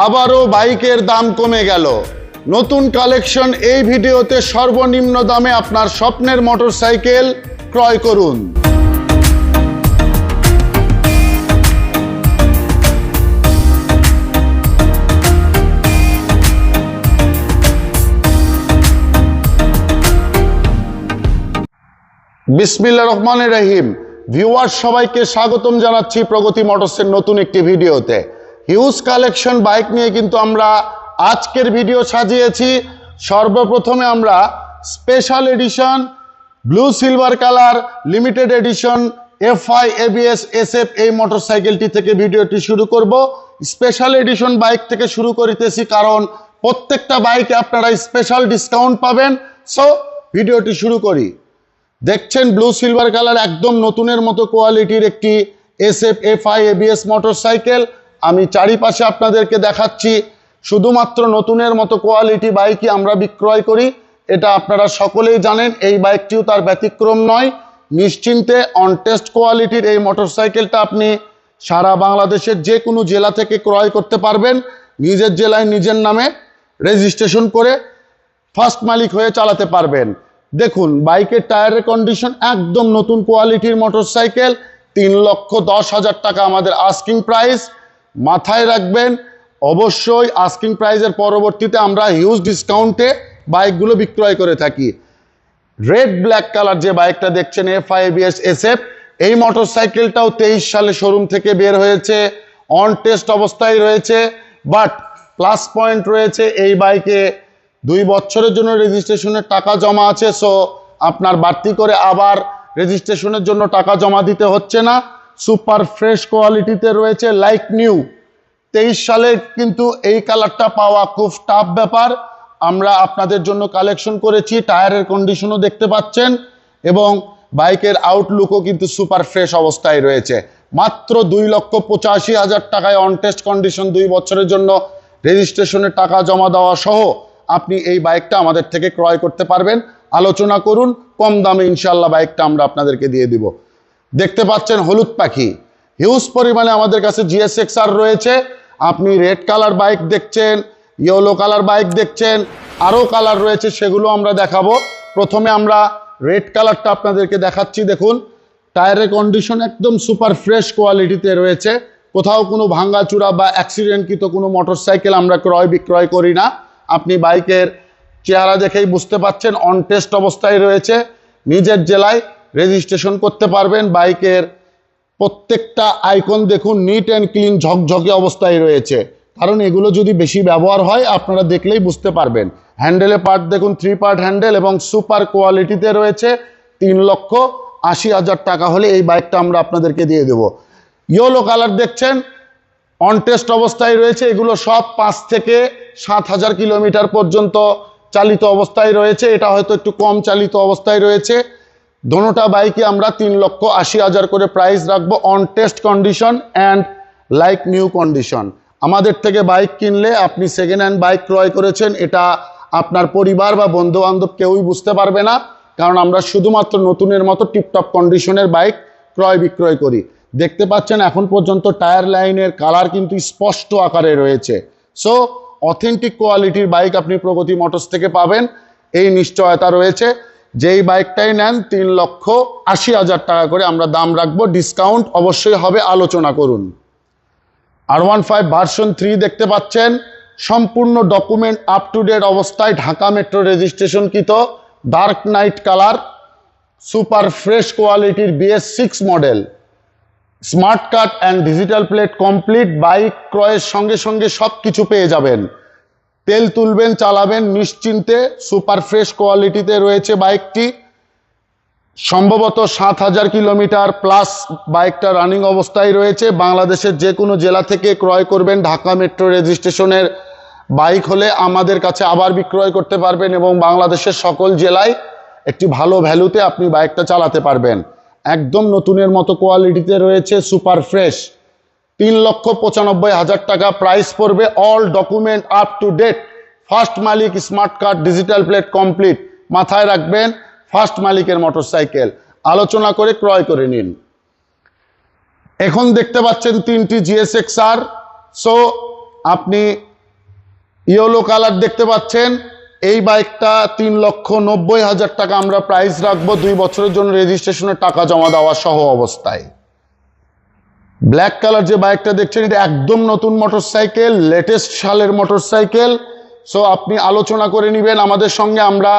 আবারও বাইকের দাম কমে গেল। নতুন কালেকশন এই ভিডিওতে সর্বনিম্ন দামে আপনার স্বপ্নের মোটরসাইকেল ক্রয় করুন। বিসমিল্লা রহমান রহিম। ভিউয়ার সবাইকে স্বাগতম জানাচ্ছি প্রগতি মোটরসের নতুন একটি ভিডিওতে। হিউজ কালেকশন বাইক নিয়ে কিন্তু আমরা আজকের ভিডিও সাজিয়েছি। সর্বপ্রথমে আমরা special edition blue silver colour limited edition F FI ABS SF এই মোটরসাইকেলটি থেকে ভিডিওটি শুরু করব। স্পেশাল এডিশন বাইক থেকে শুরু করিতেছি কারণ প্রত্যেকটা বাইকে আপনারা স্পেশাল ডিসকাউন্ট পাবেন। সো ভিডিওটি শুরু করি। দেখছেন ব্লু সিলভার কালার একদম নতুনের মতো কোয়ালিটির একটি S F F I ABS motorcycle আমি চারিপাশে আপনাদেরকে দেখাচ্ছি, শুধুমাত্র নতুনের মতো কোয়ালিটি বাইকই আমরা বিক্রয় করি। এটা আপনারা সকলেই জানেন, এই বাইকটিও তার ব্যতিক্রম নয়। নিশ্চিন্তে অন টেস্ট কোয়ালিটির এই মোটরসাইকেলটা আপনি সারা বাংলাদেশের যে কোনো জেলা থেকে ক্রয় করতে পারবেন। নিজের জেলায়, নিজের নামে রেজিস্ট্রেশন করে ফার্স্ট মালিক হয়ে চালাতে পারবেন। দেখুন বাইকের টায়ারের কন্ডিশন একদম নতুন কোয়ালিটির মোটরসাইকেল তিন লক্ষ দশ হাজার টাকা আমাদের আস্কিং প্রাইস মাথায় রাখবেন, অবশ্যই আস্কিং প্রাইজের পরবর্তীতে আমরা হিউজ ডিসকাউন্টে বাইকগুলো বিক্রয় করে থাকি। রেড ব্ল্যাক কালার যে বাইকটা দেখছেন F I BS S F এই মোটরসাইকেলটাও তেইশ সালে শোরুম থেকে বের হয়েছে অন টেস্ট অবস্থায় রয়েছে বাট প্লাস পয়েন্ট রয়েছে এই বাইকে দুই বছরের জন্য রেজিস্ট্রেশনের টাকা জমা আছে সো আপনার বাড়তি করে আবার রেজিস্ট্রেশনের জন্য টাকা জমা দিতে হচ্ছে না। সুপার ফ্রেশ কোয়ালিটিতে রয়েছে লাইক নিউ। তেইশ সালে কিন্তু এই কালারটা পাওয়া খুব টাফ ব্যাপার। আমরা আপনাদের জন্য কালেকশন করেছি, টায়ারের কন্ডিশনও দেখতে পাচ্ছেন এবং বাইকের আউটলুকও কিন্তু সুপার ফ্রেশ অবস্থায় রয়েছে। মাত্র দুই লক্ষ পঁচাশি হাজার টাকায় অন টেস্ট কন্ডিশন দুই বছরের জন্য রেজিস্ট্রেশনের টাকা জমা দেওয়া সহ আপনি এই বাইকটা আমাদের থেকে ক্রয় করতে পারবেন। আলোচনা করুন, কম দামে ইনশাল্লাহ বাইকটা আমরা আপনাদেরকে দিয়ে দিব। দেখতে পাচ্ছেন হলুদ পাখি। হিউজ পরিমাণে আমাদের কাছে জিএসএক্স আর রয়েছে। আপনি রেড কালার বাইক দেখছেন ইয়েলো কালার বাইক দেখছেন আরও কালার রয়েছে, সেগুলো আমরা দেখাবো। প্রথমে আমরা রেড কালারটা আপনাদেরকে দেখাচ্ছি, দেখুন। টায়ারের কন্ডিশন একদম সুপার ফ্রেশ কোয়ালিটিতে রয়েছে। কোথাও কোনো ভাঙ্গাচূড়া বা অ্যাক্সিডেন্টকৃত কোনো মোটরসাইকেল আমরা ক্রয় বিক্রয় করি না। আপনি বাইকের চেহারা দেখেই বুঝতে পাচ্ছেন অন টেস্ট অবস্থায় রয়েছে। নিজের জেলায় রেজিস্ট্রেশন করতে পারবেন বাইকের। প্রত্যেকটা আইকন দেখুন নিট অ্যান্ড ক্লিন ঝকঝকে অবস্থায় রয়েছে। কারণ এগুলো যদি বেশি ব্যবহার হয়, আপনারা দেখলেই বুঝতে পারবেন। হ্যান্ডেলে পার্ট দেখুন থ্রি পার্ট হ্যান্ডেল এবং সুপার কোয়ালিটিতে রয়েছে তিন লক্ষ আশি হাজার টাকা হলে এই বাইকটা আমরা আপনাদেরকে দিয়ে দেবো। ইয়েলো কালার দেখছেন অন টেস্ট অবস্থায় রয়েছে, এগুলো সব পাঁচ থেকে সাত হাজার কিলোমিটার পর্যন্ত চালিত অবস্থায় রয়েছে। এটা হয়তো একটু কম চালিত অবস্থায় রয়েছে। দোনোটা বাইকে আমরা তিন লক্ষ আশি হাজার করে প্রাইস রাখব on test condition and like new condition আমাদের থেকে বাইক কিনলে আপনি সেকেন্ড হ্যান্ড বাইক ক্রয় করেছেন, এটা আপনার পরিবার বা বন্ধু বান্ধব কেউই বুঝতে পারবে না, কারণ আমরা শুধুমাত্র নতুনের মতো টিপটপ কন্ডিশনের বাইক ক্রয় বিক্রয় করি। দেখতে পাচ্ছেন এখন পর্যন্ত টায়ার লাইনের কালার কিন্তু স্পষ্ট আকারে রয়েছে। সো অথেন্টিক কোয়ালিটির বাইক আপনি প্রগতি মোটরস থেকে পাবেন, এই নিশ্চয়তা রয়েছে। যেই বাইকটাই নেন, তিন লক্ষ আশি হাজার টাকা করে আমরা দাম রাখব। ডিসকাউন্ট অবশ্যই হবে, আলোচনা করুন। R one five version three দেখতে পাচ্ছেন। সম্পূর্ণ ডকুমেন্ট আপ টু ডেট অবস্থায় Dhaka metro রেজিস্ট্রেশনকৃত dark knight colour super fresh কোয়ালিটির BS six model smart card and digital plate complete bike ক্রয়ের সঙ্গে সঙ্গে সব কিছু পেয়ে যাবেন। তেল তুলবেন, চালাবেন, নিশ্চিন্তে সুপার ফ্রেশ কোয়ালিটিতে রয়েছে বাইকটি। সম্ভবত সাত হাজার কিলোমিটার প্লাস বাইকটা রানিং অবস্থায় রয়েছে। বাংলাদেশের যে কোনো জেলা থেকে ক্রয় করবেন ঢাকা মেট্রো রেজিস্ট্রেশনের বাইক হলে আমাদের কাছে আবার বিক্রয় করতে পারবেন এবং বাংলাদেশের সকল জেলায় একটি ভালো ভ্যালুতে আপনি বাইকটা চালাতে পারবেন। একদম নতুনের মতো কোয়ালিটিতে রয়েছে সুপার ফ্রেশ। তিন লক্ষ পঁচানব্বই হাজার টাকা প্রাইস পড়বে all document up to date first Malik smart card digital plate complete মাথায় রাখবেন ফার্স্ট মালিকের মোটরসাইকেল আলোচনা করে ক্রয় করে নিন। এখন দেখতে পাচ্ছেন তিনটি জিএসএক্স আর সো আপনি ইয়েলো কালার দেখতে পাচ্ছেন। এই বাইকটা তিন লক্ষ নব্বই হাজার টাকা আমরা প্রাইস রাখব। দুই বছরের জন্য রেজিস্ট্রেশনের টাকা জমা দেওয়া সহ অবস্থায়। ব্ল্যাক কালার যে বাইকটা দেখছেন, এটা একদম নতুন মোটরসাইকেল লেটেস্ট সালের মোটরসাইকেল সো আপনি আলোচনা করে নেবেন আমাদের সঙ্গে। আমরা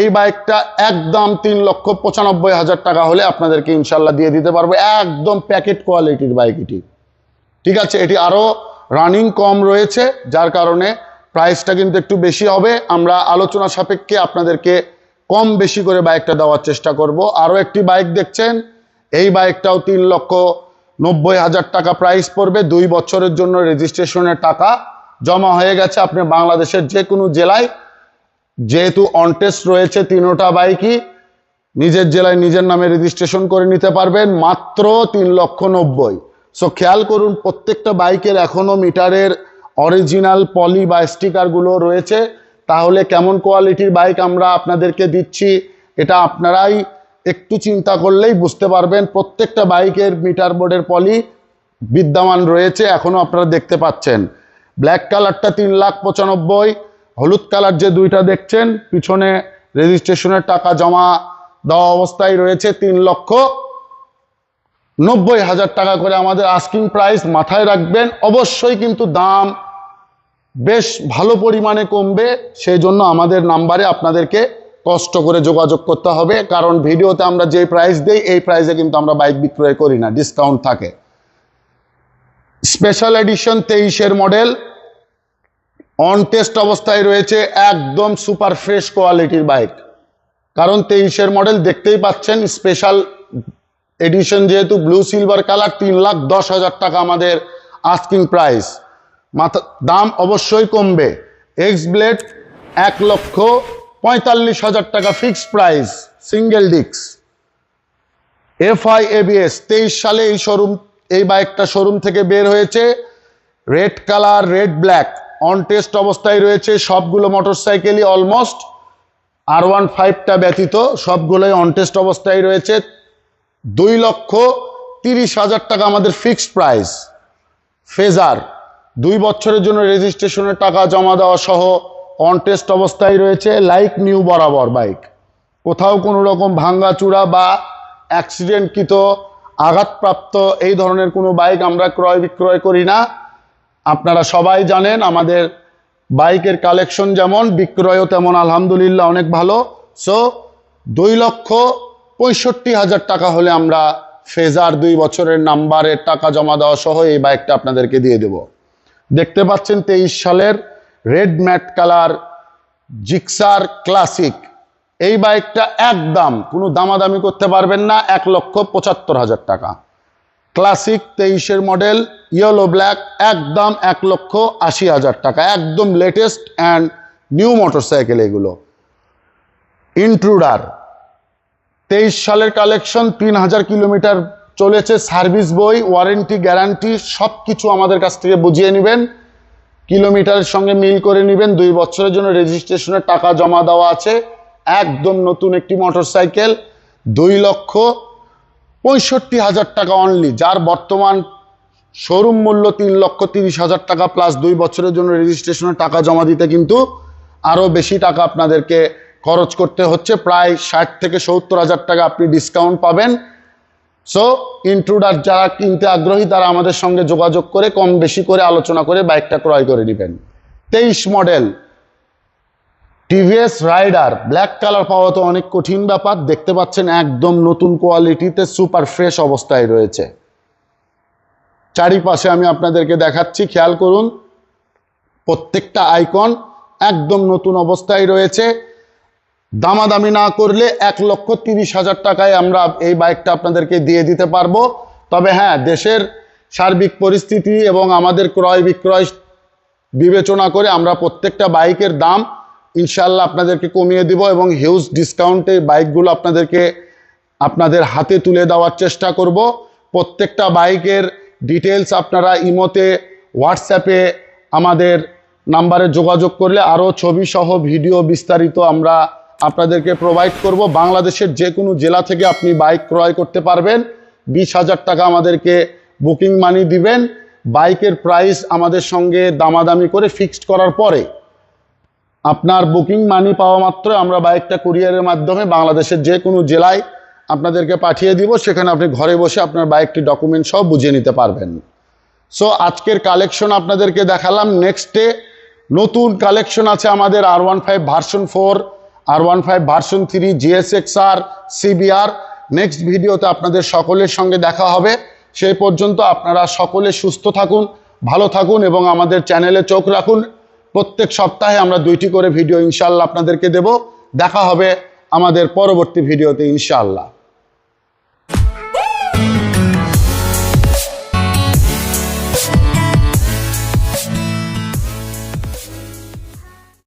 এই বাইকটা একদম তিন লক্ষ পঁচানব্বই হাজার টাকা হলে আপনাদেরকে ইনশাল্লাহ দিয়ে দিতে পারব। একদম প্যাকেট কোয়ালিটির বাইক এটি। ঠিক আছে, এটি আরও রানিং কম রয়েছে, যার কারণে প্রাইসটা কিন্তু একটু বেশি হবে। আমরা আলোচনা সাপেক্ষে আপনাদেরকে কম বেশি করে বাইকটা দেওয়ার চেষ্টা করব। আরও একটি বাইক দেখছেন, এই বাইকটাও তিন লক্ষ নব্বই হাজার টাকা প্রাইস পড়বে। দুই বছরের জন্য রেজিস্ট্রেশনের টাকা জমা হয়ে গেছে আপনি বাংলাদেশের যে কোনো জেলায়। যেহেতু অনটেস্ট রয়েছে তিনোটা বাইকই নিজের জেলায় নিজের নামে রেজিস্ট্রেশন করে নিতে পারবেন, মাত্র তিন লক্ষ নব্বই। সো খেয়াল করুন, প্রত্যেকটা বাইকের এখনও মিটারের অরিজিনাল পলি বা স্টিকারগুলো রয়েছে। তাহলে কেমন কোয়ালিটির বাইক আমরা আপনাদেরকে দিচ্ছি, এটা আপনারাই একটু চিন্তা করলেই বুঝতে পারবেন, প্রত্যেকটা বাইকের মিটার বোর্ডের পলি বিদ্যমান রয়েছে, এখনও আপনারা দেখতে পাচ্ছেন। ব্ল্যাক কালারটা তিন লাখ পঁচানব্বই, হলুদ কালার যে দুইটা দেখছেন, পিছনে রেজিস্ট্রেশনের টাকা জমা দেওয়া অবস্থায় রয়েছে তিন লক্ষ নব্বই হাজার টাকা করে আমাদের আস্কিং প্রাইস মাথায় রাখবেন। অবশ্যই কিন্তু দাম বেশ ভালো পরিমাণে কমবে, সেই জন্য আমাদের নাম্বারে আপনাদেরকে কষ্ট করে যোগাযোগ করতে হবে, কারণ ভিডিওতে আমরা যে প্রাইস দেই, এই প্রাইসে কিন্তু আমরা বাইক বিক্রয় করি না ডিসকাউন্ট থাকে। স্পেশাল এডিশন তেইশের মডেল অন টেস্ট অবস্থায় রয়েছে একদম সুপার ফ্রেশ কোয়ালিটির বাইক কারণ তেইশের মডেল দেখতেই পাচ্ছেন স্পেশাল এডিশন যেহেতু ব্লু সিলভার কালার তিন লাখ দশ হাজার টাকা আমাদের আস্কিং প্রাইস মাথা, দাম অবশ্যই কমবে। এক্স ব্লেড এক লক্ষ পঁয়তাল্লিশ হাজার টাকা ফিক্সড প্রাইস সিঙ্গেল ডিক্স এফআই এবিএস তেইশ সালে এই শোরুম এই বাইকটা শোরুম থেকে বের হয়েছে। Red colour red black on test অবস্থায় রয়েছে। সবগুলো মোটরসাইকেলই অলমোস্ট আর ওয়ান ফাইভটা ব্যতীত সবগুলোই অন টেস্ট অবস্থায় রয়েছে। দুই লক্ষ তিরিশ হাজার টাকা আমাদের ফিক্সড প্রাইস ফেজার দুই বছরের জন্য রেজিস্ট্রেশনের টাকা জমা দেওয়া সহ অন টেস্ট অবস্থায় রয়েছে লাইক নিউ বরাবর বাইক কোথাও কোনো রকম ভাঙ্গাচূড়া বা অ্যাক্সিডেন্টকৃত আঘাতপ্রাপ্ত এই ধরনের কোনো বাইক আমরা ক্রয় বিক্রয় করি না। আপনারা সবাই জানেন আমাদের বাইকের কালেকশন যেমন, বিক্রয়ও তেমন, আলহামদুলিল্লাহ অনেক ভালো। সো দুই লক্ষ পঁয়ষট্টি হাজার টাকা হলে আমরা ফেজার দুই বছরের নাম্বারের টাকা জমা দেওয়া সহ এই বাইকটা আপনাদেরকে দিয়ে দেব। দেখতে পাচ্ছেন তেইশ সালের red matte colour Gixxer classic এই বাইকটা একদম কোনো দামাদামি করতে পারবেন না, এক লক্ষ পঁচাত্তর হাজার টাকা। ক্লাসিক তেইশের মডেল ইয়েলো ব্ল্যাক একদম এক লক্ষ আশি হাজার টাকা। একদম লেটেস্ট অ্যান্ড নিউ মোটরসাইকেল এগুলো। ইন্ট্রুডার তেইশ সালের কালেকশন তিন হাজার কিলোমিটার চলেছে সার্ভিস বই ওয়ারেন্টি গ্যারান্টি সব কিছু আমাদের কাছ থেকে বুঝিয়ে নেবেন। কিলোমিটারের সঙ্গে মিল করে নেবেন। দুই বছরের জন্য রেজিস্ট্রেশনের টাকা জমা দেওয়া আছে। একদম নতুন একটি মোটরসাইকেল দুই লক্ষ পঁয়ষট্টি হাজার টাকা অনলি যার বর্তমান শোরুম মূল্য তিন লক্ষ তিরিশ হাজার টাকা প্লাস দুই বছরের জন্য রেজিস্ট্রেশনের টাকা জমা দিতে কিন্তু আরও বেশি টাকা আপনাদেরকে খরচ করতে হচ্ছে। প্রায় ষাট থেকে সত্তর হাজার টাকা আপনি ডিসকাউন্ট পাবেন। সো ইন্ট্রুডার যারা কিনতে আগ্রহী, তারা আমাদের সঙ্গে যোগাযোগ করে, কম বেশি করে আলোচনা করে বাইকটা ক্রয় করে নেবেন। তেইশ model TVS Raider black colour পাওয়া তো অনেক কঠিন ব্যাপার। দেখতে পাচ্ছেন একদম নতুন কোয়ালিটিতে সুপার ফ্রেশ অবস্থায় রয়েছে। চারিপাশে আমি আপনাদেরকে দেখাচ্ছি, খেয়াল করুন, প্রত্যেকটা আইকন একদম নতুন অবস্থায় রয়েছে। দামাদামি না করলে এক লক্ষ তিরিশ হাজার টাকায় আমরা এই বাইকটা আপনাদেরকে দিয়ে দিতে পারব। তবে হ্যাঁ দেশের সার্বিক পরিস্থিতি এবং আমাদের ক্রয় বিক্রয় বিবেচনা করে আমরা প্রত্যেকটা বাইকের দাম ইনশাল্লাহ আপনাদেরকে কমিয়ে দিব এবং হিউজ ডিসকাউন্টে বাইকগুলো আপনাদেরকে আপনাদের হাতে তুলে দেওয়ার চেষ্টা করব। প্রত্যেকটা বাইকের ডিটেলস আপনারা ইমোতে হোয়াটসঅ্যাপে আমাদের নাম্বারে যোগাযোগ করলে আরও ছবি সহ ভিডিও বিস্তারিত আমরা আপনাদেরকে প্রোভাইড করব। বাংলাদেশের যে কোনো জেলা থেকে আপনি বাইক ক্রয় করতে পারবেন। বিশ হাজার টাকা আমাদেরকে বুকিং মানি দিবেন। বাইকের প্রাইস আমাদের সঙ্গে দামাদামি করে ফিক্সড করার পরে আপনার বুকিং মানি পাওয়া মাত্র আমরা বাইকটা কুরিয়ারের মাধ্যমে বাংলাদেশের যে কোনো জেলায় আপনাদেরকে পাঠিয়ে দিব। সেখানে আপনি ঘরে বসে আপনার বাইকটি ডকুমেন্ট সব বুঝিয়ে নিতে পারবেন। সো আজকের কালেকশন আপনাদেরকে দেখালাম। নেক্সটে নতুন কালেকশন আছে আমাদের R one five version four R one five version three GSX R CBR next ভিডিওতে আপনাদের সকলের সঙ্গে দেখা হবে। সেই পর্যন্ত আপনারা সকলে সুস্থ থাকুন, ভালো থাকুন এবং আমাদের চ্যানেলে চোখ রাখুন। প্রত্যেক সপ্তাহে আমরা দুইটি করে ভিডিও ইনশাল্লাহ আপনাদেরকে দেব। দেখা হবে আমাদের পরবর্তী ভিডিওতে ইনশাআল্লাহ।